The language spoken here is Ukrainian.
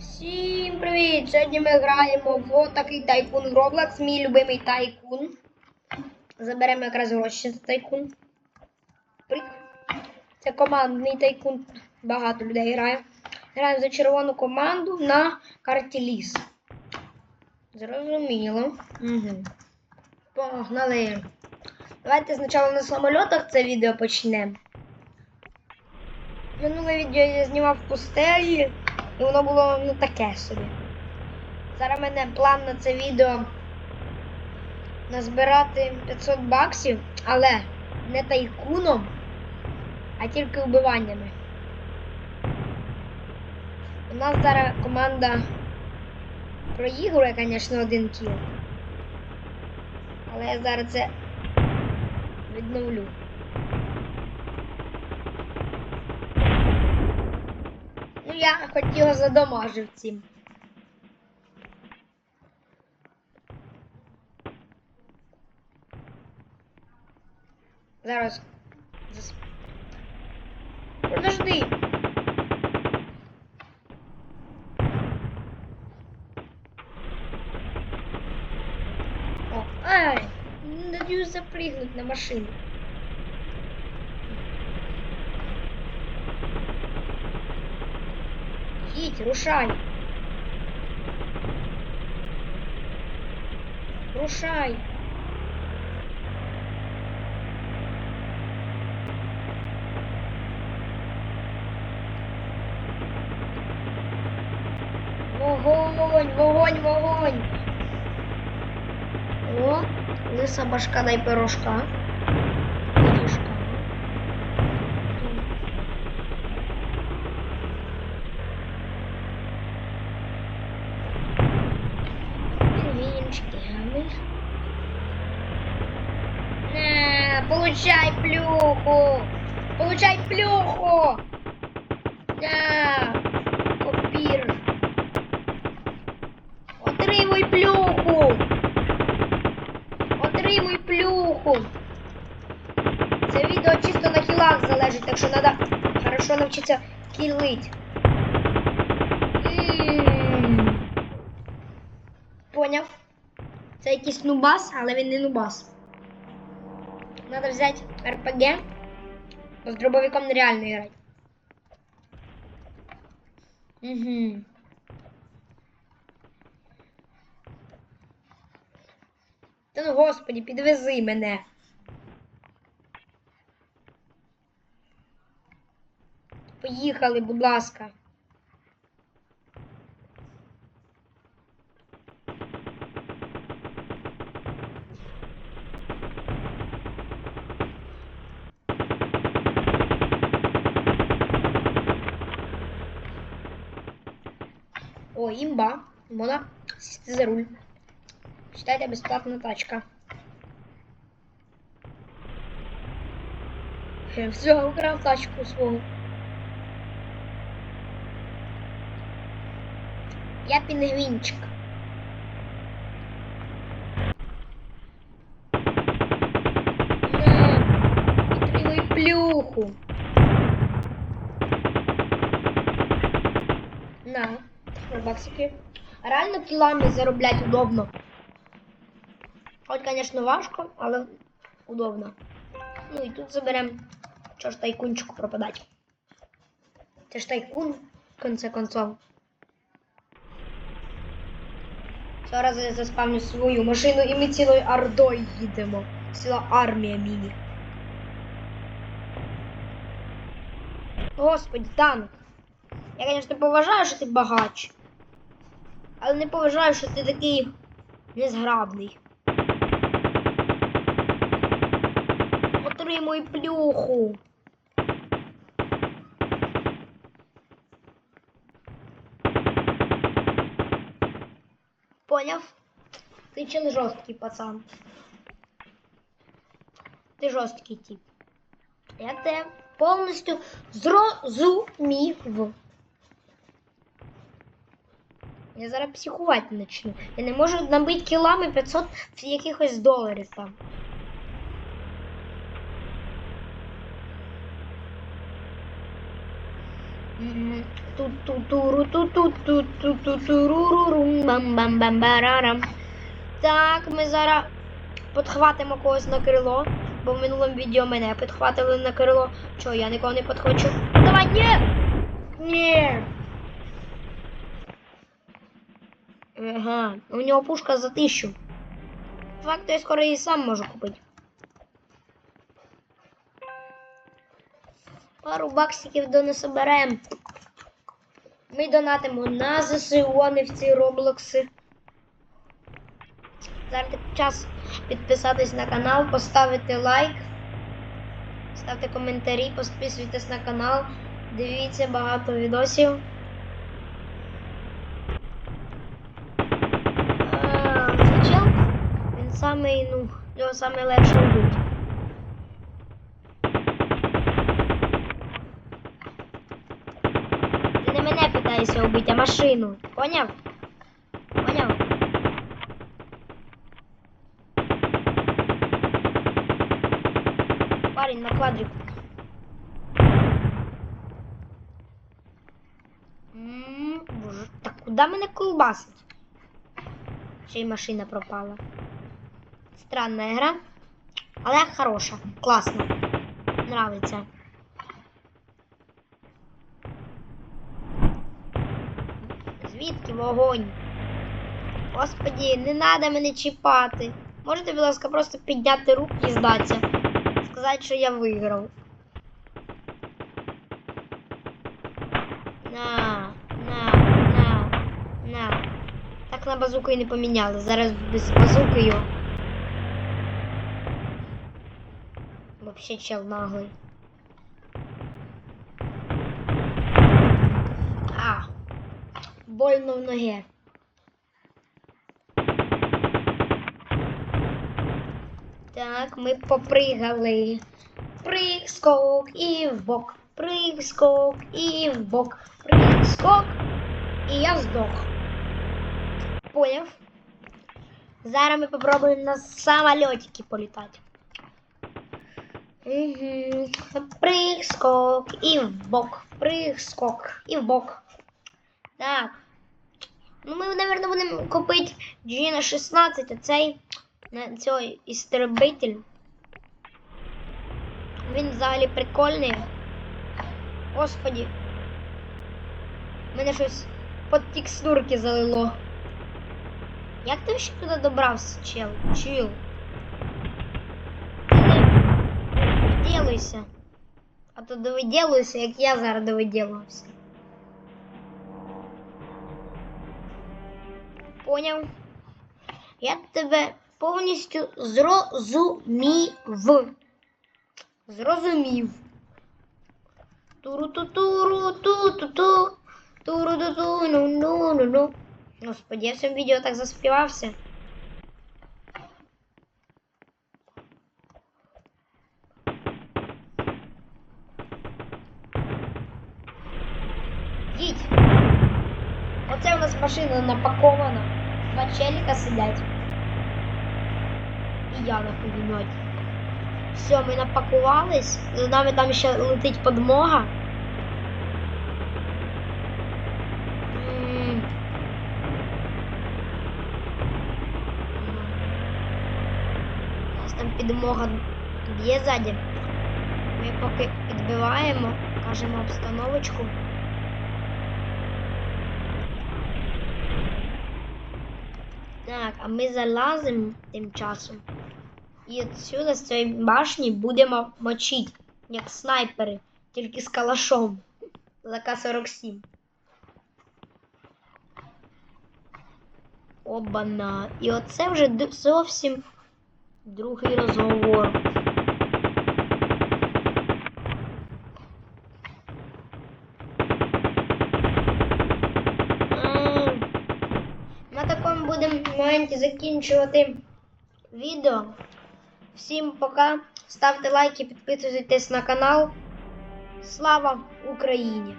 Всім привіт! Сьогодні ми граємо в такий тайкун Roblox, мій любимий тайкун. Заберемо якраз гроші за тайкун. Це командний тайкун. Багато людей грає. Граємо за червону команду на карті ліс. Зрозуміло. Угу. Погнали. Давайте спочатку на самольотах це відео почнемо. Минуле відео я знімав в пустелі. І воно було ну таке собі. Зараз в мене план на це відео назбирати 500 баксів, але не тайкуном, а тільки вбиваннями. У нас зараз команда проігрує, звісно, один кіл. Але я зараз це відновлю. Я його задамажив цим. Зараз. Зас... Подожди. О, ай! Не запрыгнуть на машину. Рушай. Рушай. Вогонь, вогонь, вогонь. О, лиса башка дай пирожка. Получай плюху! Получай плюху! На, копір. Отримуй плюху! Отримуй плюху! Це відео чисто на кілах залежить, так що треба хорошо навчитися кілить. Поняв? Це якийсь нубас, але він не нубас. Надо взяти РПГ. З дробовиком нереально грати. Угу. Та ну господі, підвези мене. Поїхали, будь ласка. О, імба. Можна сісти за руль. Считайте безплатна тачка. Все, украв тачку свою. Я. Отримуй плюху. На, баксики. Реально кілами зароблять удобно. Хоч, звісно, важко, але удобно. Ну і тут заберемо. Що ж тайкунчику пропадать. Це ж тайкун, в конце концов. Зараз я заспавню свою машину і ми цілою ордою їдемо. Ціла армія міні. Господи, танк. Я, звісно, поважаю, що ти багач. Але не поважаю, що ти такий незграбний. Отримуй плюху. Поняв? Ти чел жорсткий пацан. Ти жорсткий тип. Я те повністю зрозумів. Я зараз психувати почну. Я не можу набити кілами 500 якихось доларів там. Так, ми зараз підхватимо когось на крило, бо в минулому відео мене підхватили на крило. Чого, я нікого не підхвачу? Давай, ні! Ні! Ага, у нього пушка за тисячу. Факт, я скоро її сам можу купити. Пару баксиків до не соберемо. Ми донатимо на ЗСУ, не в ці роблокси. Зараз час підписатись на канал, поставити лайк, ставте коментарі, підписуйтесь на канал, дивіться багато відосів. А, Цей чел, він самий, ну, його самий легше вбити. Ти не мене питаєшся вбити, а машину. Поняв? Поняв? Парень на квадрику. Боже, Так куди мене колбасить? Ще й машина пропала. Странна гра. Але хороша. Класна. Нравиться. Звідки вогонь? Господі, не треба мене чіпати. Можете, будь ласка, просто підняти руки і здатися. Сказати, що я виграв. На, на, на, на. Так на базуку і не поміняли. Зараз без базуки його. Вообще чел наглий. А. Больно в ноге. Так, ми попригали. Прыг, скок і в бок. Прыг, скок і в бок. Прыг, скок. І я здох. Поняв? Зараз ми попробуємо на самолетики політати. Угу. Скок і в бок. Прыг, скок в бок. Так. Ну, ми, мабуть, будемо купити Gina 16, а цей істребитель. Він взагалі прикольний. Господі. Мене щось під текстурки залило. Як ти ще туди добрався, чел? Чил. Ти не. А то довиділуйся, як я зараз довиділувався. Поняв? Я тебе повністю зрозумів. Зрозумів. Туру-ту-туру-ту-ту-ту. Туру-ту-ту, ну-ну-ну-ну. Господи, я в цьому відео так заспівався. Оце у нас машина напакована. Два челіка сидять. І я на. Все, ми напакувались. За нами там ще летить подмога. М. Нас там підмога б'є ззаді. Ми поки підбиваємо, кажемо обстановочку. Так, а ми залазимо тим часом. І отсюда з цієї башні будемо мочити, як снайпери, тільки з калашом. За К-47. Обана. І оце вже зовсім другий розговор. А, На такому моменті закінчувати відео. Всім пока. Ставте лайки, підписуйтесь на канал. Слава Україні!